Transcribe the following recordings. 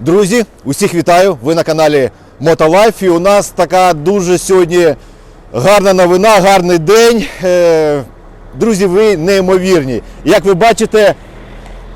Друзі, усіх вітаю! Ви на каналі Мотолайф. І у нас така дуже сьогодні гарна новина, гарний день. Е, Друзі, ви неймовірні. Як ви бачите,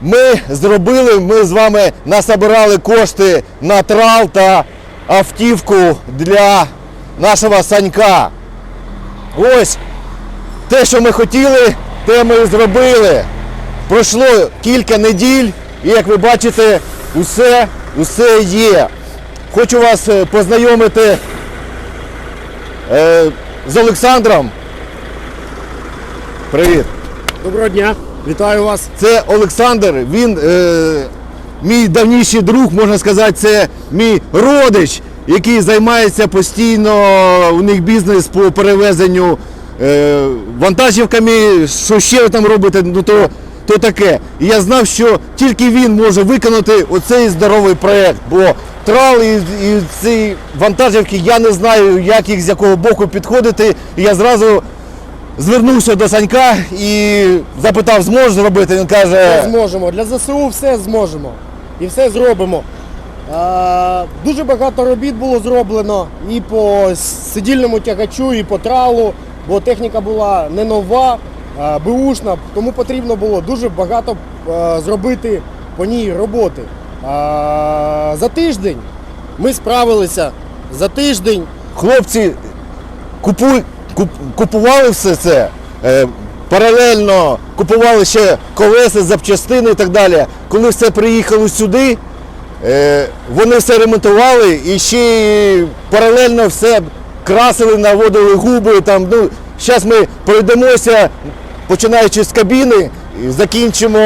ми зробили, ми з вами насобирали кошти на трал та автівку для нашого санька. Ось те, що ми хотіли, те ми і зробили. Пройшло кілька неділь, і як ви бачите, усе, усе є. Хочу вас е, познайомити е, з Олександром. Привіт. Доброго дня, вітаю вас. Це Олександр, він е, мій давніший друг, можна сказати, це мій родич, який займається постійно, у них бізнес по перевезенню е, вантажівками, що ще ви там робите, ну то, то таке. І я знав, що тільки він може виконати оцей здоровий проєкт, бо трал і, і ці вантажівки, я не знаю, як їх з якого боку підходити. І я зразу звернувся до Санька і запитав, зможеш зробити. Він каже, Все зможемо. Для ЗСУ все зможемо. І все зробимо. Е, дуже багато робіт було зроблено і по сидільному тягачу, і по тралу, бо техніка була не нова, а беушна, тому потрібно було дуже багато е, зробити по ній роботи. За тиждень ми справилися. За тиждень хлопці купуй, куп, купували все це. Е, паралельно купували ще колеса, запчастини і так далі. Коли все приїхало сюди, е, вони все ремонтували і ще паралельно все красили, наводили губи. Там, ну, зараз ми пройдемося, починаючи з кабіни, закінчимо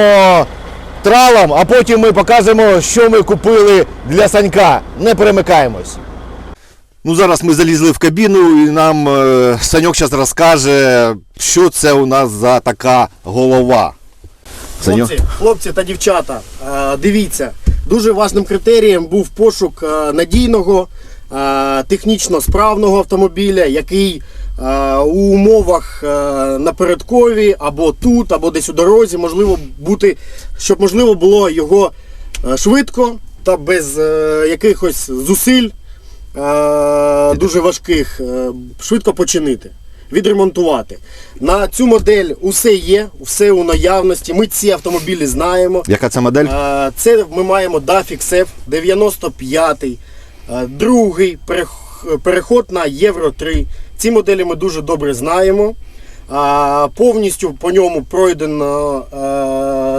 тралом, а потім ми покажемо, що ми купили для Санька. Не перемикаємось. Ну, зараз ми залізли в кабіну і нам е, Саньок зараз розкаже, що це у нас за така голова. Саньок? Хлопці, хлопці та дівчата, е, дивіться, дуже важним критерієм був пошук е, надійного, е, технічно справного автомобіля, який у умовах е, напередкові або тут, або десь у дорозі, можливо бути, щоб можливо було його е, швидко та без е, якихось зусиль е, дуже важких, е, швидко починити. Відремонтувати. На цю модель усе є, все у наявності. Ми ці автомобілі знаємо. Яка це модель? Е, Це ми маємо Dafix F 95, е, другий переход на Євро 3. Ці моделі ми дуже добре знаємо. Повністю по ньому пройдено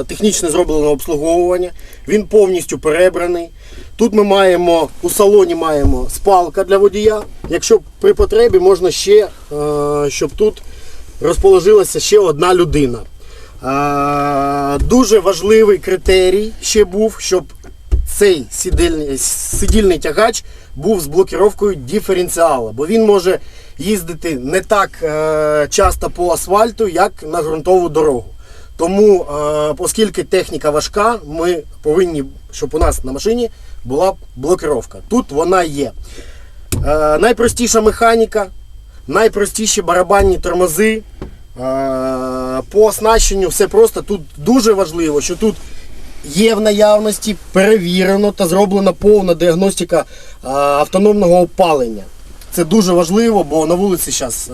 е, технічне зроблено обслуговування. Він повністю перебраний. Тут ми маємо у салоні маємо спалка для водія. Якщо при потребі можна ще, е, щоб тут розположилася ще одна людина. Дуже важливий критерій ще був, щоб цей сидільний, сидільний тягач був з блокіровкою диференціала, бо він може їздити не так е, часто по асфальту, як на ґрунтову дорогу. Тому, е, оскільки техніка важка, ми повинні, щоб у нас на машині була блокіровка. Тут вона є. Е, найпростіша механіка, найпростіші барабанні тормози. Е, По оснащенню все просто. Тут дуже важливо, що тут є в наявності перевірено та зроблена повна діагностика е, автономного опалення. Це дуже важливо, бо на вулиці зараз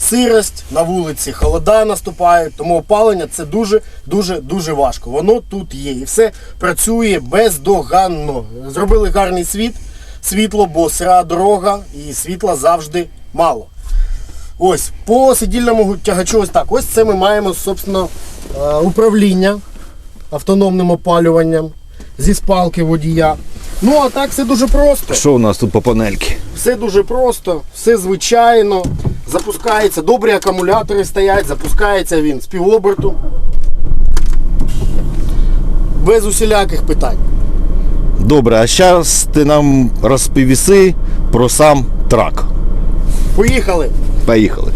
сирость, на вулиці холода наступають, тому опалення це дуже дуже дуже важко. Воно тут є. І все працює бездоганно. Зробили гарний світ, світло, бо сира дорога і світла завжди мало. Ось, по сидільному тягачу ось так. Ось це ми маємо, собственно, е, управління автономним опалюванням зі спалки водія. Ну, а так все дуже просто. Що у нас тут по панельки? Все дуже просто, все звичайно. Запускається, добрі акумулятори стоять, запускається він з півоберту. Без усіляких питань. Добре, а зараз ти нам розповіси про сам трак. Поїхали! Поїхали.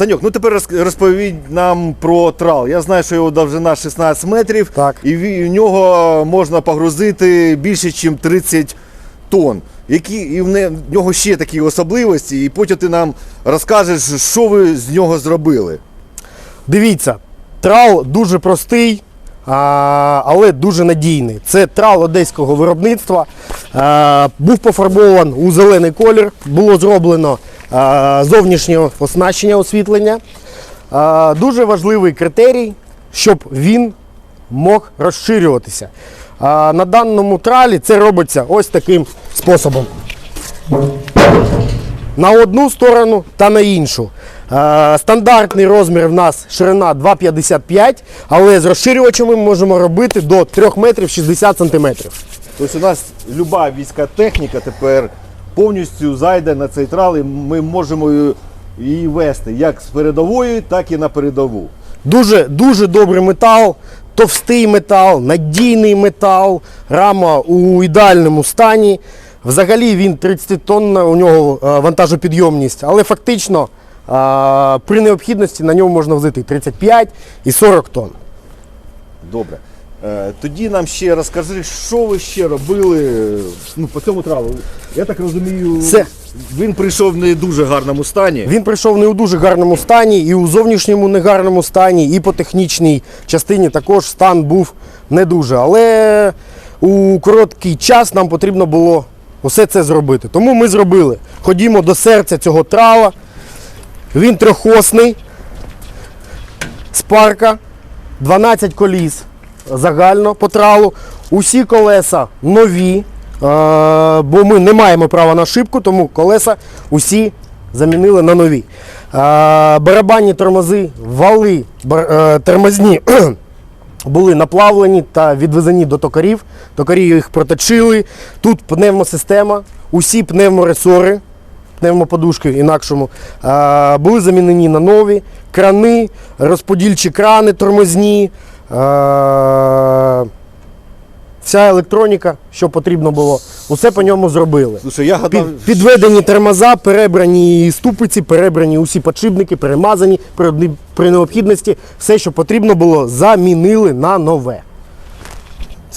Саньок, ну тепер роз- розповідь нам про трал. Я знаю, що його довжина 16 метрів, Так. і в в нього можна погрузити більше, ніж 30 тонн. Які і в нього ще такі особливості, і потім ти нам розкажеш, що ви з нього зробили. Дивіться, трал дуже простий, але дуже надійний. Це трал одеського виробництва. Був пофарбован у зелений колір, було зроблено а, зовнішнє оснащення освітлення. Дуже важливий критерій, щоб він мог розширюватися. На даному тралі це робиться ось таким способом на одну сторону та на іншу. Стандартний розмір в нас ширина 2,55, але з розширювачами ми можемо робити до 3 метрів 60 сантиметрів. Тобто у нас люба війська техніка тепер повністю зайде на цей трал, і ми можемо її вести як з передової, так і на передову. Дуже, дуже добрий метал, товстий метал, надійний метал, рама у ідеальному стані. Взагалі він 30 тонн, у нього е, вантажопідйомність, але фактично е, при необхідності на ньому можна возити 35 і 40 тонн. Добре. Е, Тоді нам ще розкажи, що ви ще робили ну, по цьому тралу. Я так розумію, Це- він прийшов в не дуже гарному стані. Він прийшов не у дуже гарному стані, і у зовнішньому негарному стані, і по технічній частині також стан був не дуже. Але у короткий час нам потрібно було усе це зробити. Тому ми зробили. Ходімо до серця цього трала. Він трьохосний, спарка, 12 коліс загально по тралу. Усі колеса нові, е, бо ми не маємо права на шибку, тому колеса усі замінили на нові. Е, Барабанні тормози, вали е, тормозні були наплавлені та відвезені до токарів. Токарі їх проточили. Тут пневмосистема, усі пневморесори, пневмоподушки інакшому, були замінені на нові крани, розподільчі крани тормозні. Е, Вся електроніка, що потрібно було, усе по ньому зробили. Слушай, я гадав, Під, підведені тормоза, перебрані ступиці, перебрані усі подшипники, перемазані при, при необхідності. Все, що потрібно було, замінили на нове.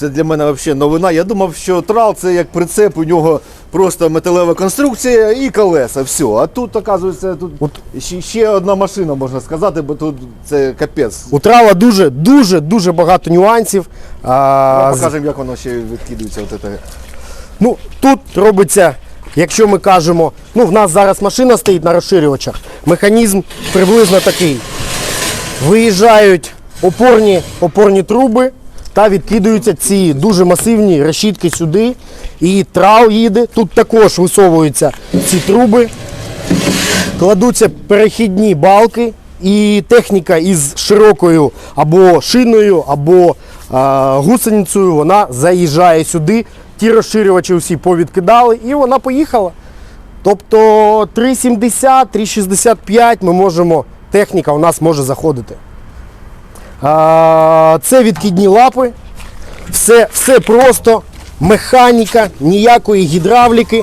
Це для мене взагалі новина. Я думав, що трал це як прицеп, у нього просто металева конструкція і колеса. Все. А тут, оказується, тут От. ще, ще одна машина, можна сказати, бо тут це капець. У трала дуже, дуже, дуже багато нюансів. А, з- Покажемо, як воно ще відкидується. От це. Ну, тут робиться, якщо ми кажемо, ну в нас зараз машина стоїть на розширювачах, механізм приблизно такий. Виїжджають опорні, опорні труби та відкидаються ці дуже масивні решітки сюди. І трал їде. Тут також висовуються ці труби, кладуться перехідні балки. І техніка із широкою або шиною, або а, гусеницею, вона заїжджає сюди. Ті розширювачі всі повідкидали, і вона поїхала. Тобто 3,70, 3,65 ми можемо, техніка у нас може заходити. А, це відкидні лапи. Все, все просто, механіка, ніякої гідравліки.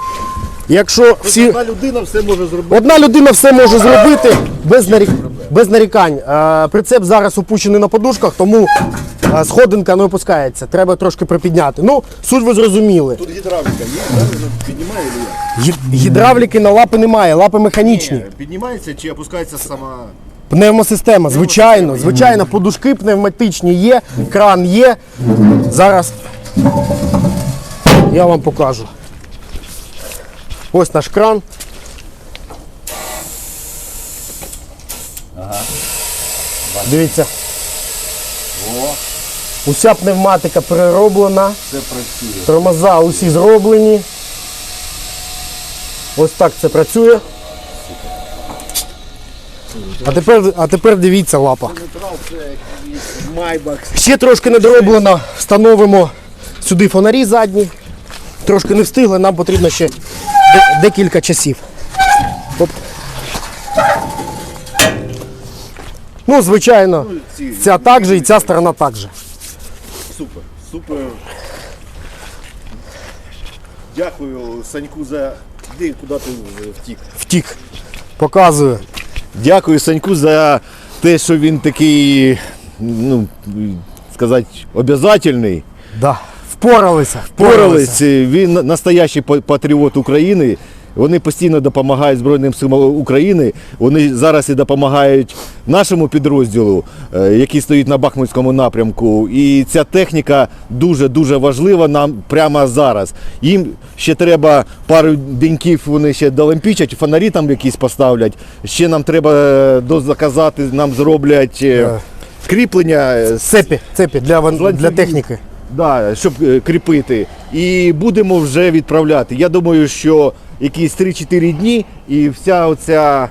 Якщо всі. Одна людина все може зробити. Одна людина все може зробити без, нарік... без нарікань. Прицеп зараз опущений на подушках, тому е, сходинка не опускається. Треба трошки припідняти. Ну, суть ви зрозуміли. Тут гідравліка є, піднімає чи як? Гі- Гідравліки на лапи немає, лапи механічні. Піднімається чи опускається сама. Пневмосистема, звичайно, звичайно, подушки пневматичні є, кран є. Зараз я вам покажу. Ось наш кран. Дивіться. Уся пневматика перероблена, Все працює. тормоза усі зроблені. Ось так це працює. А тепер, а тепер дивіться лапа. Ще трошки недороблено, встановимо сюди фонарі задні. Трошки не встигли, нам потрібно ще декілька часів. Оп. Ну, звичайно, ця так же і ця сторона так же. Супер, супер. Дякую Саньку за. Де, куди ти втік? Втік. Показую. Дякую Саньку за те, що він такий, ну, сказати, обов'язательний. Да. Впоралися. Впоралися. Він настоящий патріот України. Вони постійно допомагають Збройним силам України. Вони зараз і допомагають нашому підрозділу, е, який стоїть на Бахмутському напрямку. І ця техніка дуже дуже важлива нам прямо зараз. Їм ще треба пару деньків, вони ще долампічать, фонарі там якісь поставлять. Ще нам треба е, дозаказати, нам зроблять е, кріплення. Цепі, цепі для, для техніки. Да, щоб е, кріпити. І будемо вже відправляти. Я думаю, що якісь 3-4 дні і вся оця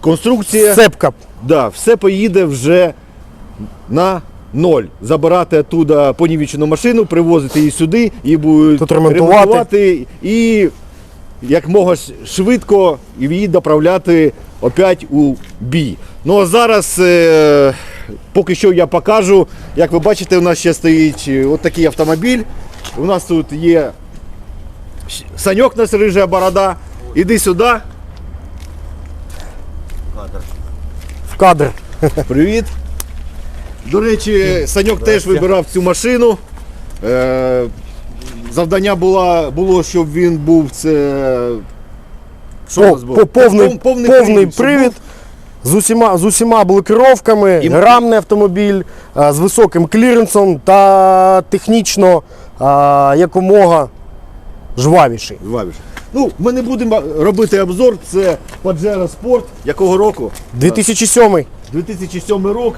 конструкція, Цепка. да, все поїде вже на ноль. Забирати оттуда понівічену машину, привозити її сюди, і будуть Тут ремонтувати. ремонтувати і як мога швидко її доправляти опять у бій. Ну а зараз е, поки що я покажу. Як ви бачите, у нас ще стоїть е, от такий автомобіль. У нас тут є саньок у нас рижа борода. Іди сюди. В кадр. Привіт. До речі, Саньок теж вибирав цю машину. Е, завдання було, було, щоб він був це. Що у нас було? по- повний, Пов- повний, щоб привід. З усіма, з усіма блокировками, І- рамний автомобіль а, з високим кліренсом та технічно а, якомога жвавіший. був Ну, ми не будемо робити обзор. Це Pajero Sport. Якого року? 2007 2007 рік.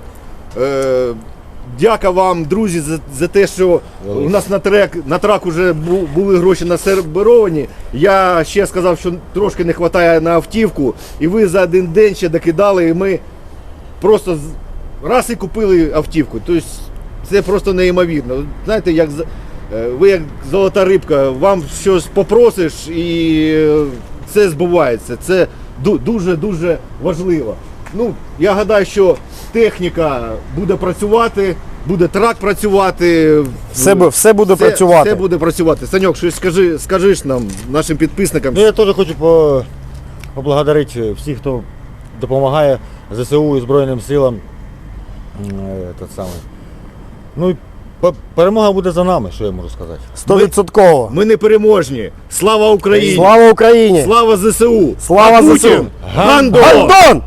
Е, дяка вам, друзі, за, за те, що у нас на трек на трак вже бу- були гроші насерберовані. Я ще сказав, що трошки не вистачає на автівку, і ви за один день ще докидали, і ми просто раз і купили автівку. Тобто це просто неймовірно. Знаєте, як е, ви як золота рибка, вам щось попросиш і е, це збувається. Це дуже-дуже важливо. Ну, я гадаю, що техніка буде працювати, буде трак працювати. все, бу- все буде Все- працювати. Все буде працювати. Саньок, щось скажи, скажиш нам, нашим підписникам. Ну я теж хочу по... поблагодарити всіх, хто допомагає ЗСУ і Збройним силам. М, е, Тот самий. Ну і перемога буде за нами, що я можу сказати. Стовідсотково. Ми не переможні. Слава Україні! Слава Україні! Слава ЗСУ! Слава А Путін! ЗСУ! Гандон! Гандон!